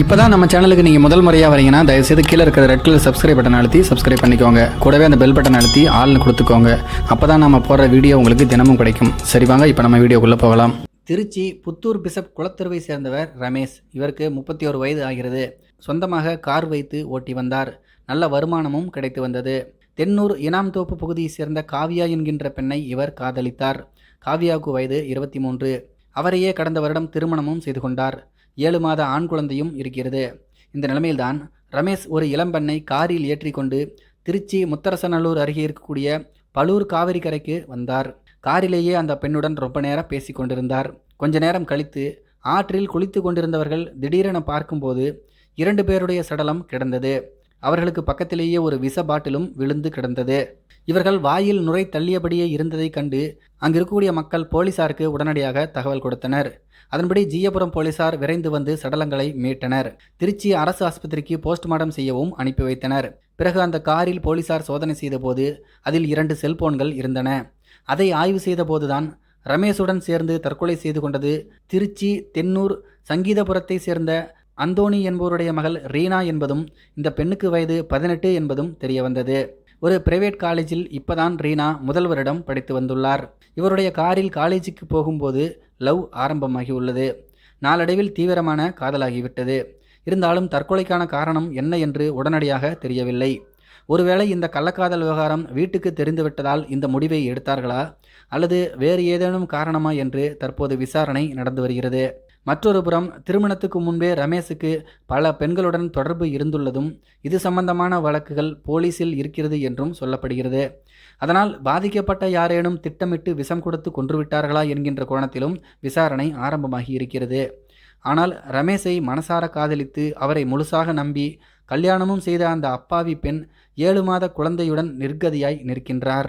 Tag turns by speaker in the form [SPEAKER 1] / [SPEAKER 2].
[SPEAKER 1] இப்போ தான் நம்ம சேனலுக்கு நீங்கள் முதல் முறையாக வரீங்கன்னா தயவுசெய்து கீழே இருக்கிற ரெட் கலர் சப்ஸ்கிரைப் பட்டன் அழுத்தி சப்ஸ்கிரைப் பண்ணிக்கோங்க. கூடவே அந்த பெல் பட்டன் அழுத்தி ஆள்னு கொடுத்துக்கோங்க. அப்போ தான் நம்ம போடுற வீடியோ உங்களுக்கு தினமும் கிடைக்கும். சரி வாங்க இப்போ நம்ம வீடியோக்குள்ளே போகலாம். திருச்சி புத்தூர் பிசப் குளத்தெருவை சேர்ந்தவர் ரமேஷ். இவருக்கு முப்பத்தி ஒரு வயது ஆகிறது. சொந்தமாக கார் வைத்து ஓட்டி வந்தார். நல்ல வருமானமும் கிடைத்து வந்தது. தென்னூர் இனாம்தோப்பு பகுதியைச் சேர்ந்த காவியா என்கின்ற பெண்ணை இவர் காதலித்தார். காவியாவுக்கு வயது இருபத்தி மூன்று. அவரையே கடந்த வருடம் திருமணமும் செய்து கொண்டார். ஏழு மாத ஆண் குழந்தையும் இருக்கிறது. இந்த நிலைமையில்தான் ரமேஷ் ஒரு இளம்பெண்ணை காரில் ஏற்றிக்கொண்டு திருச்சி முத்தரசநல்லூர் அருகே இருக்கக்கூடிய பலூர் காவிரி கரைக்கு வந்தார். காரிலேயே அந்த பெண்ணுடன் ரொம்ப நேரம் பேசி கொண்டிருந்தார். கொஞ்ச நேரம் கழித்து ஆற்றில் குளித்து கொண்டிருந்தவர்கள் திடீரென பார்க்கும்போது இரண்டு பேருடைய சடலம் கிடந்தது. அவர்களுக்கு பக்கத்திலேயே ஒரு விஷ பாட்டிலும் விழுந்து கிடந்தது. இவர்கள் வாயில் நுரை தள்ளியபடியே இருந்ததைக் கண்டு அங்கு இருக்கக்கூடிய மக்கள் போலீசாருக்கு உடனடியாக தகவல் கொடுத்தனர். அதன்படி ஜீயபுரம் போலீசார் விரைந்து வந்து சடலங்களை மீட்டனர். திருச்சி அரசு ஆஸ்பத்திரிக்கு போஸ்ட்மார்டம் செய்யவும் அனுப்பி வைத்தனர். பிறகு அந்த காரில் போலீசார் சோதனை செய்தபோது அதில் இரண்டு செல்போன்கள் இருந்தன. அதை ஆய்வு செய்தபோதுதான் ரமேஷுடன் சேர்ந்து தற்கொலை செய்து கொண்டது திருச்சி தென்னூர் சங்கீதபுரத்தை சேர்ந்த அந்தோணி என்பவருடைய மகள் ரீனா என்பதும் இந்த பெண்ணுக்கு வயது பதினெட்டு என்பதும் தெரிய வந்தது ஒரு பிரைவேட் காலேஜில் இப்பதான் ரீனா முதல் வருடம் படித்து வந்துள்ளார். இவருடைய காரில் காலேஜுக்கு போகும்போது லவ் ஆரம்பமாகி உள்ளது நாளடைவில் தீவிரமான காதலாகிவிட்டது. இருந்தாலும் தற்கொலைக்கான காரணம் என்ன என்று உடனடியாக தெரியவில்லை. ஒருவேளை இந்த கள்ளக்காதல் விவகாரம் வீட்டுக்கு தெரிந்துவிட்டதால் இந்த முடிவை எடுத்தார்களா? அல்லது வேறு ஏதேனும் காரணமா என்று தற்போது விசாரணை நடந்து வருகிறது. மற்றொரு புறம் திருமணத்துக்கு முன்பே ரமேஷுக்கு பல பெண்களுடன் தொடர்பு இருந்துள்ளதும் இது சம்பந்தமான வழக்குகள் போலீசில் இருக்கிறது என்றும் சொல்லப்படுகிறது. அதனால் பாதிக்கப்பட்ட யாரேனும் திட்டமிட்டு விஷம் கொடுத்து கொன்றுவிட்டார்களா என்கின்ற கோணத்திலும் விசாரணை ஆரம்பமாகி இருக்கிறது. ஆனால் ரமேஷை மனசார காதலித்து அவரை முழுசாக நம்பி கல்யாணமும் செய்த அந்த அப்பாவி பெண் ஏழு மாத குழந்தையுடன் நிர்கதியாய் நிற்கின்றார்.